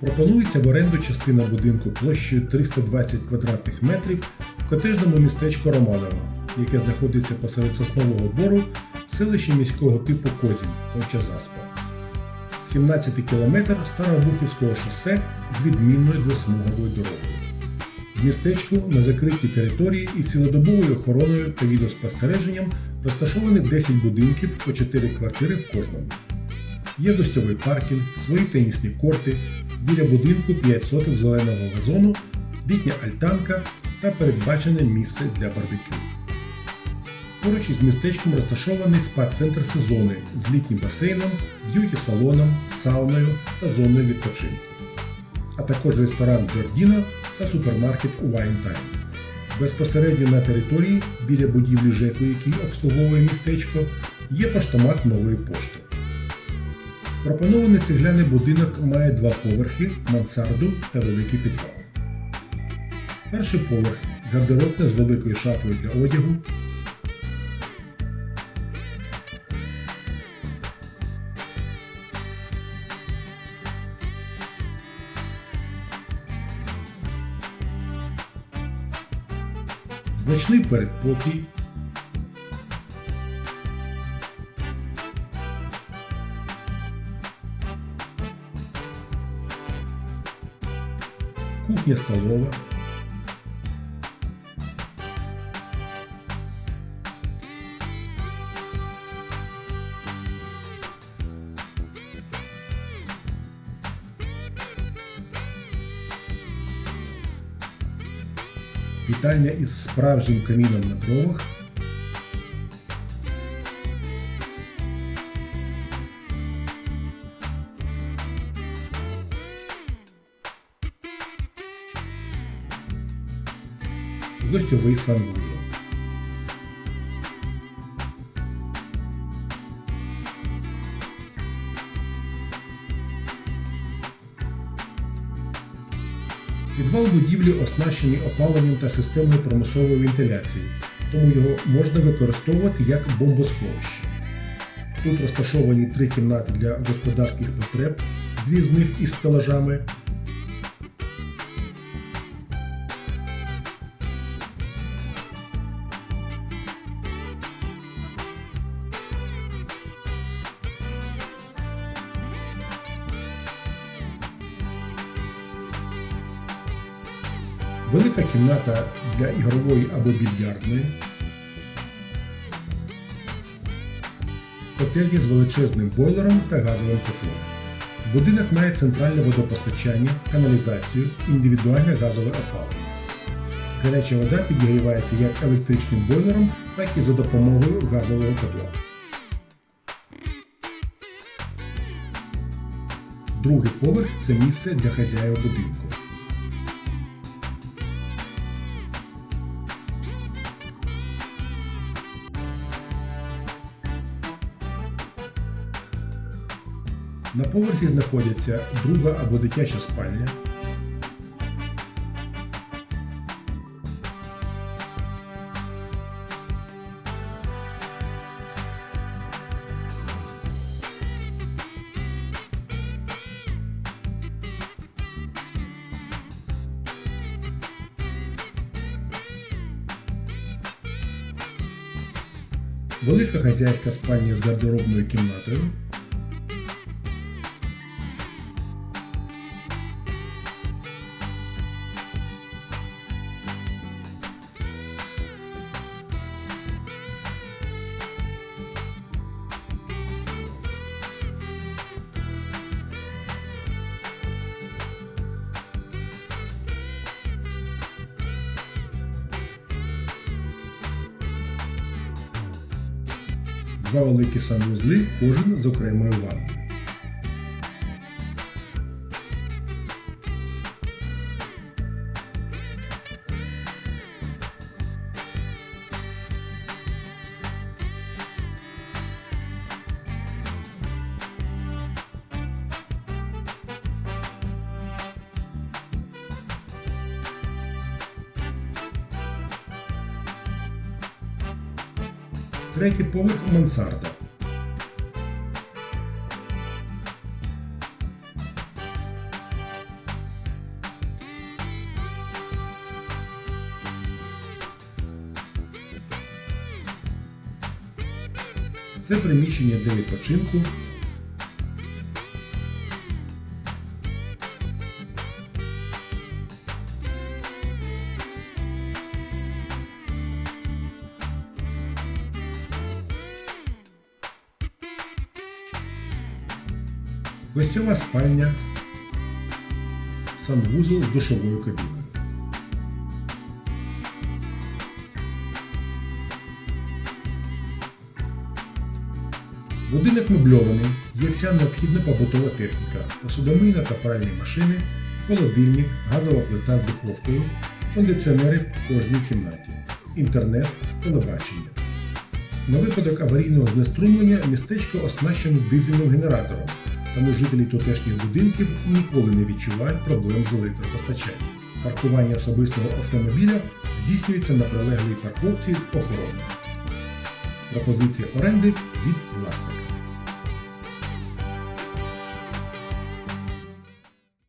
Пропонується в оренду частина будинку площею 320 квадратних метрів в котежному містечку Романово, яке знаходиться посеред соснового бору в селищі міського типу Козінь, Очазаспа. 17 кілометр Старобухівського шосе з відмінною двосмуговою дорогою. В містечку на закритій території із цілодобовою охороною та відеоспостереженням розташовані 10 будинків по 4 квартири в кожному. Є гостьовий паркінг, свої тенісні корти, біля будинку 5 соток зеленого газону, літня альтанка та передбачене місце для барбекю. Поруч із містечком розташований спа-центр сезони з літнім басейном, б'юті-салоном, сауною та зоною відпочинку, а також ресторан Джордіно та супермаркет Time. Безпосередньо на території біля будівлі ЖЕКу, який обслуговує містечко, є поштомат нової пошти. Пропонований цегляний будинок має два поверхи, мансарду та великий підвал. Перший поверх гардеробна з великою шафою для одягу, значний передпокій, кухня столова, вітальня із справжнім каміном на дровах, гостьовий санвузол. Підвал будівлі оснащений опаленням та системою промислової вентиляції, тому його можна використовувати як бомбосховище. Тут розташовані три кімнати для господарських потреб, дві з них із стелажами, велика кімната для ігрової або більярдної, котельня з величезним бойлером та газовим котлом. Будинок має центральне водопостачання, каналізацію, індивідуальне газове опалення. Гаряча вода підігрівається як електричним бойлером, так і за допомогою газового котла. Другий поверх це місце для хазяїв будинку. На поверсі знаходяться друга або дитяча спальня, велика хазяйська спальня з гардеробною кімнатою. Два великі санвузли, кожен з окремою ванною. третій поверх мансарда. Це приміщення для відпочинку. Гостьова спальня, санвузол з душовою кабіною. Будинок мебльований, є вся необхідна побутова техніка, посудомийна та пральні машини, холодильник, газова плита з духовкою, кондиціонери в кожній кімнаті, інтернет, телебачення. На випадок аварійного знеструмлення містечко оснащено дизельним генератором, тому жителі тутешніх будинків ніколи не відчувають проблем з електропостачанням. Паркування особистого автомобіля здійснюється на прилеглій парковці з охороною. Пропозиція оренди від власника.